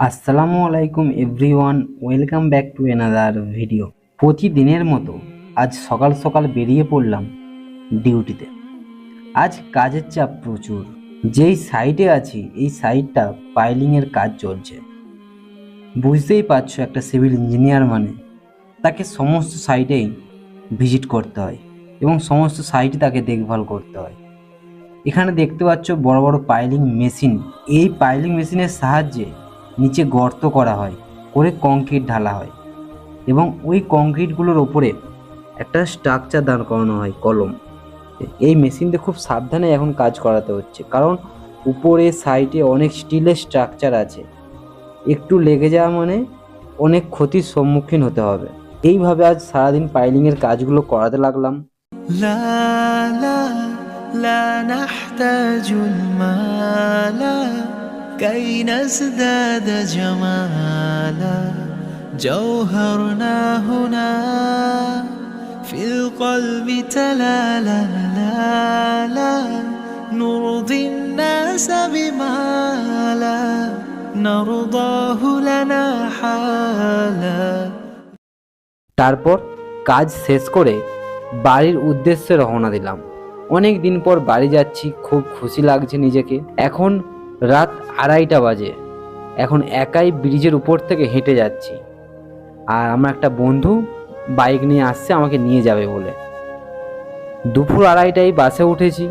আসসালামু আলাইকুম everyone, welcome back to another video প্রতিদিনের মতো আজ সকাল সকাল বেরিয়ে পড়লাম ডিউটিতে। আজ কাজের চাপ প্রচুর। যেই সাইটে আছি, এই সাইটটা পাইলিংয়ের কাজ চলছে। বুঝতেই পারছ একটা সিভিল ইঞ্জিনিয়ার মানে তাকে সমস্ত সাইটেই ভিজিট করতে হয় এবং সমস্ত সাইটে তাকে দেখভাল করতে হয়। এখানে দেখতে পাচ্ছ বড় বড় পাইলিং মেশিন এই পাইলিং মেশিনের সাহায্যে নিচে গর্ত করা হয় করে কংক্রিট ঢালা হয় এবং ওই কংক্রিটগুলোর ওপরে একটা স্ট্রাকচার দাঁড় করানো হয় কলম এই মেশিনটা খুব সাবধানে এখন কাজ করাতে হচ্ছে কারণ উপরে সাইডে অনেক স্টিলের স্ট্রাকচার আছে একটু লেগে যাওয়া মানে অনেক ক্ষতির সম্মুখীন হতে হবে এইভাবে আজ সারাদিন পাইলিংয়ের কাজগুলো করাতে লাগলাম لا لا لا نحتاج المال كي نزداد جمالا جوهرنا هنا في القلب تلالا لا لا نرضي الناس بما لا نرضاه لنا حالا তারপর কাজ শেষ করে বাড়ির উদ্দেশ্যে রওনা দিলাম অনেক দিন পর বাড়ি যাচ্ছি খুব খুশি লাগছে নিজেকে এখন রাত আড়াইটা বাজে। এখন একাই ব্রিজের উপর থেকে হেঁটে যাচ্ছি। আর আমার একটা বন্ধু বাইক নিয়ে আসছে, আমাকে নিয়ে যাবে বলে। দুপুর আড়াইটায় বাসে উঠেছি।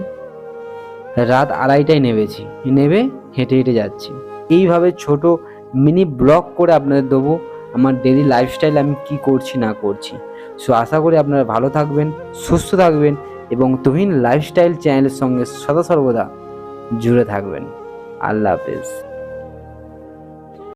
রাত আড়াইটায় নেমেছি। নেবে হেঁটে হেঁটে যাচ্ছি। এইভাবে ছোট মিনি ব্লগ করে আপনাদের দেবো, আমার ডেলি লাইফস্টাইল আমি কি করছি, না করছি। সো আশা করি আপনারা ভালো থাকবেন, সুস্থ থাকবেন এবং তুহিন লাইফস্টাইল চ্যানেলের সঙ্গে সদা সর্বদা জুড়ে থাকবেন। আল্লাহ হাফেজ